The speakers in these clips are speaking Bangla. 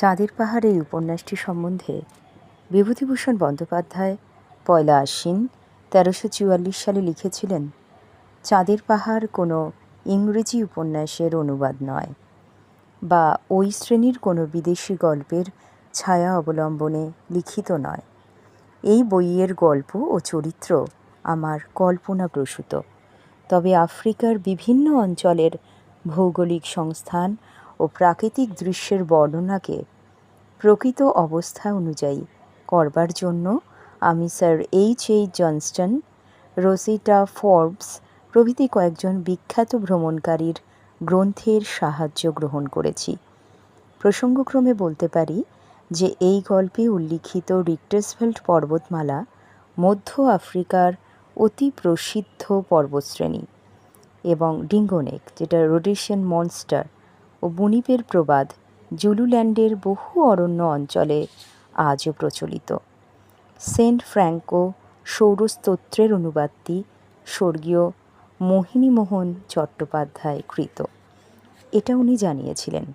চাঁদের পাহাড় এই উপন্যাসটি সম্বন্ধে বিভূতিভূষণ বন্দ্যোপাধ্যায়, পয়লা আশ্বিন, তেরোশো চুয়াল্লিশ সালে লিখেছিলেন, চাঁদের পাহাড় কোনো ইংরেজি উপন্যাসের অনুবাদ নয় বা ওই শ্রেণির কোনো বিদেশি গল্পের ছায়া অবলম্বনে লিখিত নয়। এই বইয়ের গল্প ও চরিত্র আমার কল্পনাপ্রসূত। তবে আফ্রিকার বিভিন্ন অঞ্চলের ভৌগোলিক সংস্থান ও প্রাকৃতিক দৃশ্যের বর্ণনাকে প্রকৃত অবস্থা অনুযায়ী করবার জন্য আমি sir H H Johnston, Rosita Forbes প্রভৃতি কয়েকজন বিখ্যাত ভ্রমণকারীর গ্রন্থের সাহায্য গ্রহণ করেছি। প্রসঙ্গক্রমে বলতে পারি যে এই গল্পে উল্লিখিত রিক্টাসফেল্ড পর্বতমালা মধ্য আফ্রিকার অতি প্রসিদ্ধ পর্বতশ্রেণী এবং ডিঙ্গোনেক, যেটা রোডেশিয়ান মনস্টার ও বুনিপের প্রবাদ জুলুল্যান্ডের বহু অরণ্য অঞ্চলে আজও প্রচলিত। সেন্ট ফ্র্যাঙ্কো সৌরস্তোত্রের অনুবাদটি স্বর্গীয় মোহিনীমোহন চট্টোপাধ্যায় কৃত এটা উনি জানিয়েছিলেন।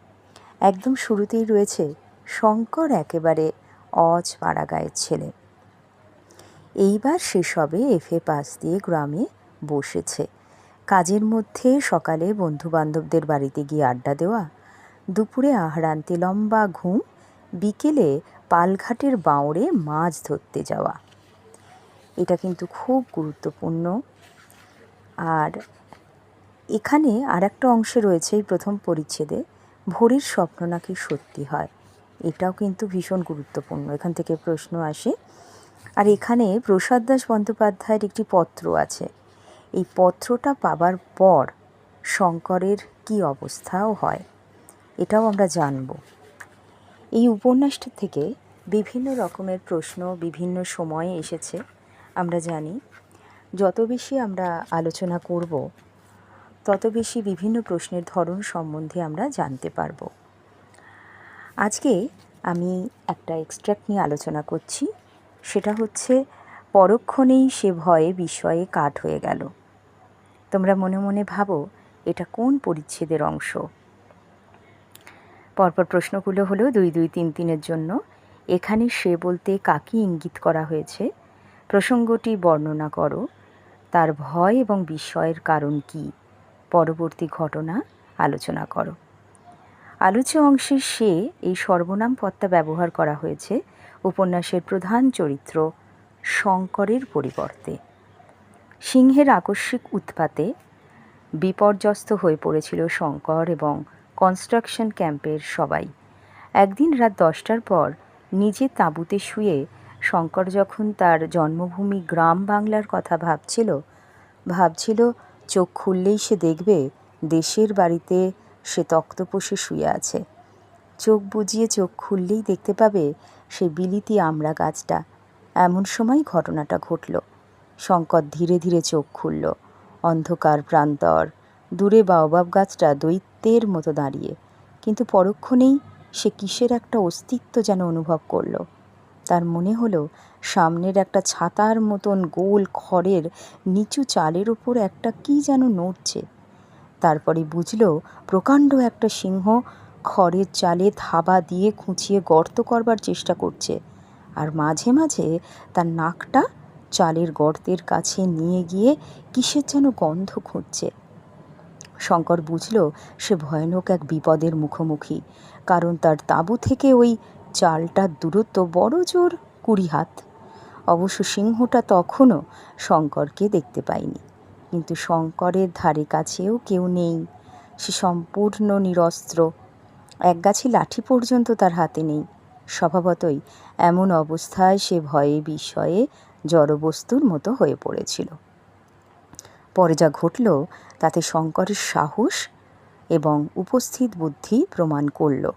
একদম শুরুতেই রয়েছে শঙ্কর একেবারে অজ পাড়াগাঁয়ের ছেলে। এইবার সেসবে এফে পাস দিয়ে গ্রামে বসেছে। কাজের মধ্যে সকালে বন্ধুবান্ধবদের বাড়িতে গিয়ে আড্ডা দেওয়া, দুপুরে আহরান্তে লম্বা ঘুম, বিকেলে পালঘাটের বাঁওড়ে মাছ ধরতে যাওয়া। এটা কিন্তু খুব গুরুত্বপূর্ণ। আর এখানে আর একটা অংশে রয়েছে এই প্রথম পরিচ্ছেদে, ভোরের স্বপ্ন নাকি সত্যি হয়? এটাও কিন্তু ভীষণ গুরুত্বপূর্ণ। এখান থেকে প্রশ্ন আসে। আর এখানে প্রসাদ দাস বন্দ্যোপাধ্যায়ের একটি পত্র আছে। এই পত্রটা পাবার পর শঙ্করের কি অবস্থাও হয়, এটাও আমরা জানব। এই উপন্যাসটা থেকে বিভিন্ন রকমের প্রশ্ন বিভিন্ন সময়ে এসেছে, আমরা জানি। যত বেশি আমরা আলোচনা করব, তত বেশি বিভিন্ন প্রশ্নের ধরন সম্বন্ধে আমরা জানতে পারব। আজকে আমি একটা এক্সট্র্যাক্ট নিয়ে আলোচনা করছি, সেটা হচ্ছে পরক্ষণেই সে ভয়ে বিস্ময়ে কাঠ হয়ে গেল। তোমরা মনে মনে ভাবো, এটা কোন পরিচ্ছেদের অংশ? পরপর প্রশ্নগুলো হলো দুই দুই তিন তিনের জন্য, এখানে সে বলতে কাকে ইঙ্গিত করা হয়েছে? প্রসঙ্গটি বর্ণনা করো, তার ভয় এবং বিস্ময়ের কারণ কি? পরবর্তী ঘটনা আলোচনা করো। আলোচ্য অংশে সে এই সর্বনাম পত্তা ব্যবহার করা হয়েছে উপন্যাসের প্রধান চরিত্র শঙ্করের পরিবর্তে। সিংহের আকস্মিক উৎপাতে বিপর্যস্ত হয়ে পড়েছিল শঙ্কর এবং কনস্ট্রাকশন ক্যাম্পের সবাই। একদিন রাত দশটার পর নিজে তাঁবুতে শুয়ে শঙ্কর যখন তার জন্মভূমি গ্রাম বাংলার কথা ভাবছিল ভাবছিল চোখ খুললেই সে দেখবে দেশের বাড়িতে সে তক্তপোষে শুয়ে আছে। চোখ বুজিয়ে চোখ খুললেই দেখতে পাবে সে বিলিতি আমড়া গাছটা। এমন সময় ঘটনাটা ঘটল। শঙ্কর ধীরে ধীরে চোখ খুলল। অন্ধকার প্রান্তর। দূরে বাওবাব গাছটা দৈত্যের মতো দাঁড়িয়ে। কিন্তু পরক্ষণেই সে কিসের একটা অস্তিত্ব যেন অনুভব করল। তার মনে হলো, সামনের একটা ছাতার মতন গোল খড়ের নিচু চালের ওপর একটা কি যেন নড়ছে। তারপরে বুঝল, প্রকাণ্ড একটা সিংহ খড়ের চালে থাবা দিয়ে খুঁচিয়ে গর্ত করবার চেষ্টা করছে। আর মাঝে মাঝে তার নাকটা চালের গর্তের কাছে নিয়ে গিয়ে কিসের যেন গন্ধ খুঁজছে। শঙ্কর বুঝল সে ভয়ানক এক বিপদের মুখোমুখি, কারণ তার তাঁবু থেকে ওই চালটার দূরত্ব বড় জোর কুড়ি হাত। অবশ্য সিংহটা তখনও শঙ্করকে দেখতে পায়নি। কিন্তু শঙ্করের ধারে কাছেও কেউ নেই, সে সম্পূর্ণ নিরস্ত্র। এক গাছি লাঠি পর্যন্ত তার হাতে নেই। স্বভাবতই এমন অবস্থায় সে ভয়ে বিস্ময়ে জড়বস্তুর মতো হয়ে পড়েছিল। পরে যা ঘটল, তাতে শঙ্করের সাহস এবং উপস্থিত বুদ্ধি প্রমাণ করল।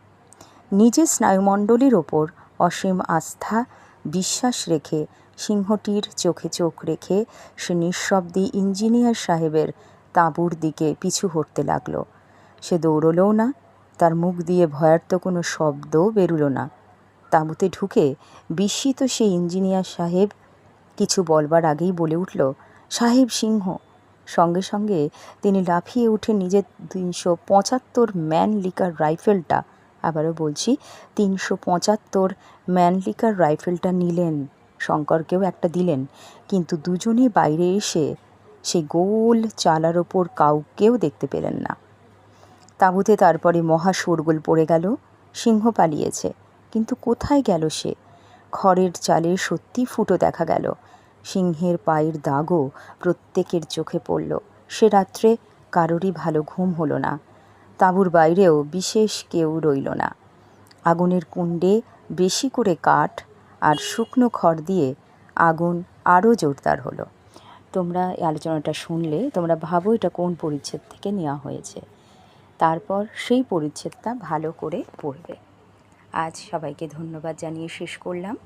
নিজের স্নায়ুমণ্ডলীর ওপর অসীম আস্থা বিশ্বাস রেখে সিংহটির চোখে চোখ রেখে সে নিঃশব্দে ইঞ্জিনিয়ার সাহেবের তাঁবুর দিকে পিছু হটতে লাগল। সে দৌড়লও না, তার মুখ দিয়ে ভয়ার্থ কোনো শব্দও বেরুলো না। তাঁবুতে ঢুকে বিস্মিত সেই ইঞ্জিনিয়ার সাহেব কিছু বলবার আগেই বলে উঠল, সাহেব সিংহ। সঙ্গে সঙ্গে তিনি লাফিয়ে উঠে নিজের তিনশো পঁচাত্তর ম্যান লিকার রাইফেলটা, আবারও বলছি, তিনশো পঁচাত্তর ম্যানলিকার রাইফেলটা নিলেন, শঙ্করকেও একটা দিলেন। কিন্তু দুজনে বাইরে এসে সেই গোল চালার ওপর কাউকেও দেখতে পেলেন না। তাঁবুতে তারপরে মহা শোরগোল পড়ে গেল, সিংহ পালিয়েছে। কিন্তু কোথায় গেল সে? খড়ের চালে সত্যি ফুটো দেখা গেল। সিংহের পায়ের দাগও প্রত্যেকের চোখে পড়ল। সে রাত্রে কারোরই ভালো ঘুম হলো না। তাঁবুর বাইরেও বিশেষ কেউ রইল না। আগুনের কুণ্ডে বেশি করে কাঠ আর শুকনো খড় দিয়ে আগুন আরও জোরদার হলো। তোমরা এই আলোচনাটা শুনলে তোমরা ভাবো এটা কোন পরিচ্ছেদ থেকে নেওয়া হয়েছে। তারপর সেই পরিচ্ছেদটা ভালো করে পড়বে। আজ সবাইকে ধন্যবাদ জানিয়ে শেষ করলাম।